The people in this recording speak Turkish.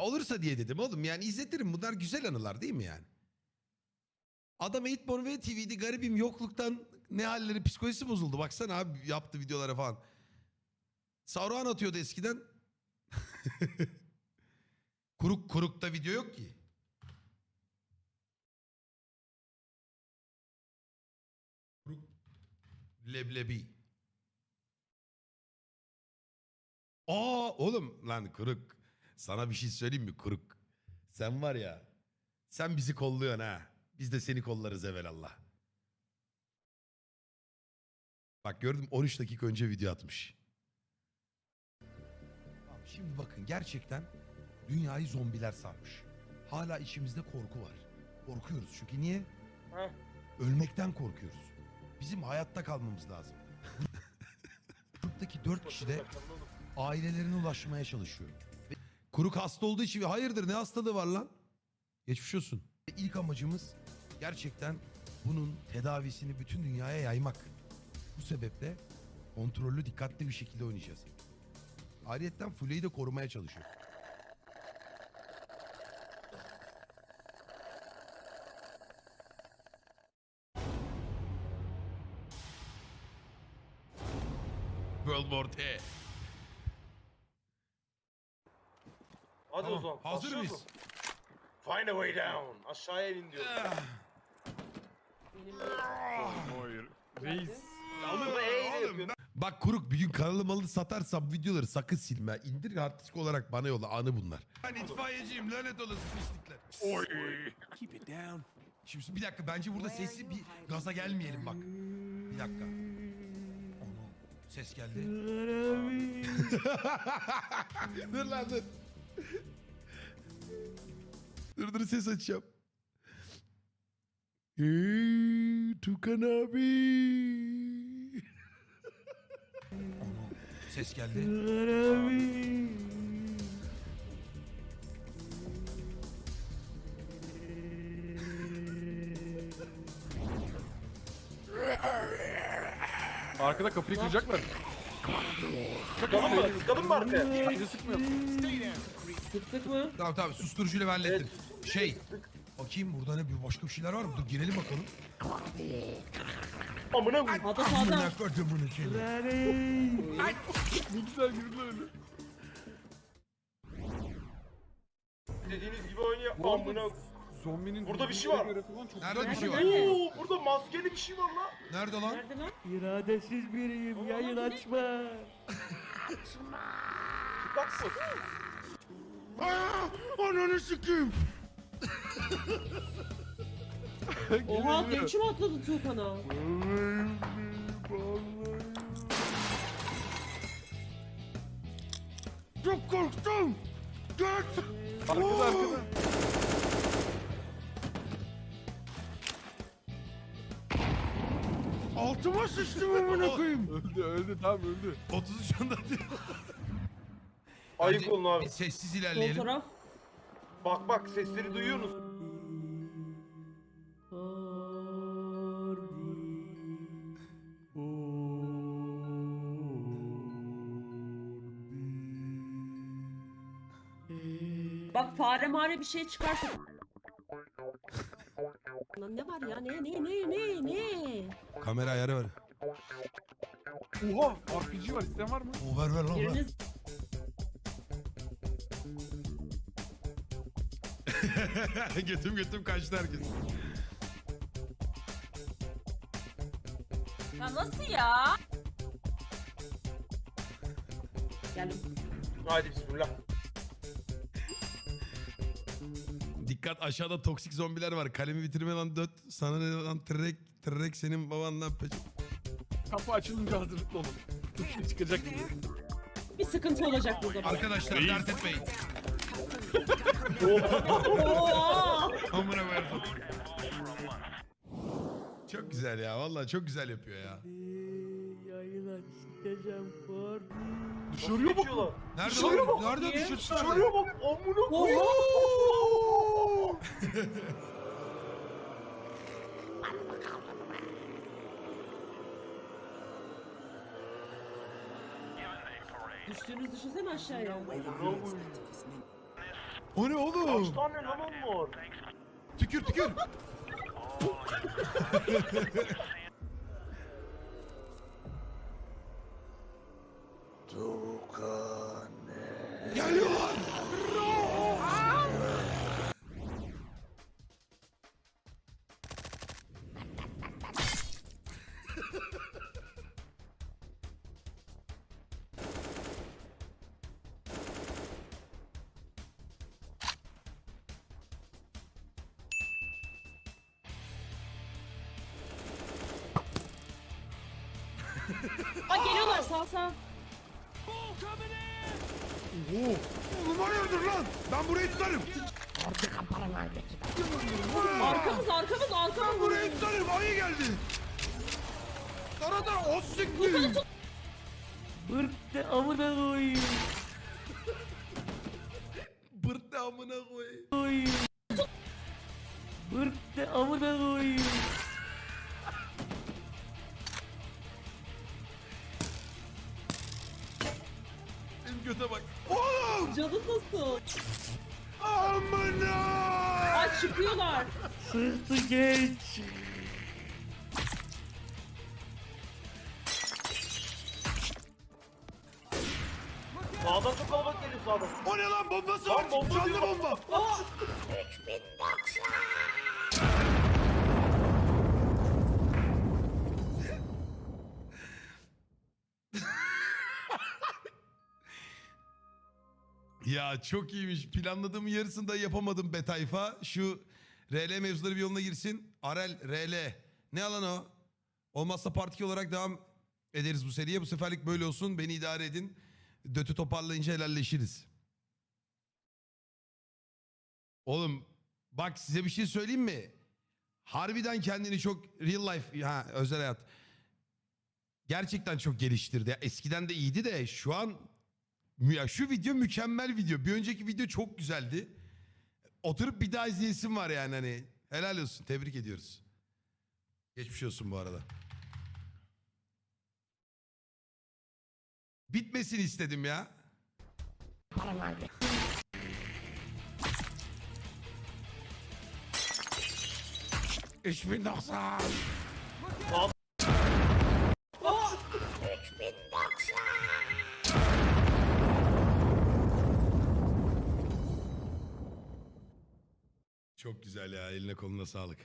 Olursa diye dedim oğlum yani izletirim bunlar güzel anılar değil mi yani? Adam Eğitmon ve TV'de garibim yokluktan ne halleri psikolojisi bozuldu. Baksana abi yaptı videoları falan. Sauron atıyordu eskiden. kuruk kurukta video yok ki. Kuruk leblebi. Aa oğlum lan kuruk. Sana bir şey söyleyeyim mi kuruk? Sen var ya. Sen bizi kolluyorsun ha. Biz de seni kollarız evelallah. Bak gördüm 13 dakika önce video atmış. Şimdi bakın gerçekten dünyayı zombiler sarmış. Hala içimizde korku var. Korkuyoruz çünkü niye? Heh. Ölmekten korkuyoruz. Bizim hayatta kalmamız lazım. Gruptaki dört kişi de ailelerine ulaşmaya çalışıyor. Kuruk hasta olduğu için hayırdır ne hastalığı var lan? Geçmiş olsun. İlk amacımız gerçekten bunun tedavisini bütün dünyaya yaymak. Bu sebeple kontrollü dikkatli bir şekilde oynayacağız. Ayrıyeten Fule'yi de korumaya çalışıyor. World War T. Hadi Tamam, o zaman. hazır başlıyoruz mıyız? Find a way down. Aşağıya inin diyor. Hayır. Reis. Alır eyle yapıyor. Bak Kuruk bir gün kanalı malı satarsam videoları sakın silme. İndir hard disk olarak bana yolla anı bunlar. Ben itfaiyeciyim lanet olası pislikler. Oy. Keep it down. Şimdi bir dakika bence burada sesli bir gaza gelmeyelim bak. Bir dakika. Onu ses geldi. dur lan dur. Dur dur ses açacağım. Hey, Tukan abi. Onu ses geldi. Arkada kapıyı kıracaklar. Tıkalım mı? Tıkalım mı arkaya? Bizi sıkmıyor. Sıktık mı? Tamam tamam susturucuyla ben hallettim. Şey. Bakayım burada ne bir başka bir şeyler var mı? Dur girelim bakalım. Amına koyayım. Ada sağda. Amına kodumun seni. Ne güzel girdiler öyle. Dediğiniz gibi oynuyor. Bu arada- Amına. Zombinin Burada bir şey var. göre falan çok Nerede güzel bir şey var? Nerede? Oo, burada maskeli bir şey var lan. Nerede lan? Nerede lan? İradesiz biriyim, yayın açma. Tıkak mı? Ananı sikeyim. Oha geçim atladı Tuğkan'a. Çok korktum. Göt. Arkada arkada. Altıma sıçtım amına koyayım. Öldü öldü tamam öldü. 33 anda diyor. Ayık olun abi. Bir Sessiz Sol ilerleyelim. taraf. Bak bak sesleri duyuyorsunuz. Bak fare mare bir şey çıkarsa. Lan ne var ya ne ne ne ne ne? Kamera ayarı ver. Oha RPG var isteyen var mı? O ver ver lan ver. Biriniz götüm götüm kaçtı herkes. Ya nasıl ya? geldim. Haydi bismillah. Dikkat aşağıda toksik zombiler var. Kalemi bitirme lan döt. Sana ne lan trek trek senin babandan peç. Kapı açılınca hazırlıklı olun. Çıkacak gibi. Bir sıkıntı olacak burada. Arkadaşlar dert etmeyin. Oha! Amına koyarım. Çok güzel ya. Vallahi çok güzel yapıyor ya. Yayın açacağım Kordi. Dışarıya bak. Nerede Dışarıya bak. Nerede Niye? düşürdü? Dışarıya bak. Amına koyayım. Oha! Düştüğünüz düşünsene aşağıya. O ne oğlum? Kaç tane lan onlar? Tükür tükür. Geliyorlar. Aa geliyorlar sağ sağ. Oo. Oğlum hayırdır lan? Ben burayı tutarım. Arkamız arkamız Ben arkamız. burayı tutarım. Ayı geldi. Arada o siktir. Bırt de amına koyayım. Bırt ne amına koy. koyayım. Bırt de amına koyayım. Amına. Aa çıkıyorlar. Sırtı geç. Sağdan çok kalabalık geliyor sağdan. O ne lan bombası Lan var. bomba Canlı diyor. bomba. Aa Ya çok iyiymiş. Planladığım yarısında yapamadım be tayfa. Şu RL mevzuları bir yoluna girsin. Arel, RL. Ne alan o? Olmazsa parti olarak devam ederiz bu seriye. Bu seferlik böyle olsun. Beni idare edin. Dötü toparlayınca helalleşiriz. Oğlum bak size bir şey söyleyeyim mi? Harbiden kendini çok real life, ha özel hayat. Gerçekten çok geliştirdi. Eskiden de iyiydi de şu an Ya şu video mükemmel video. Bir önceki video çok güzeldi. Oturup bir daha izleyesim var yani hani. Helal olsun. Tebrik ediyoruz. Geçmiş olsun bu arada. Bitmesin istedim ya. Üç bin güzel ya. Eline koluna sağlık.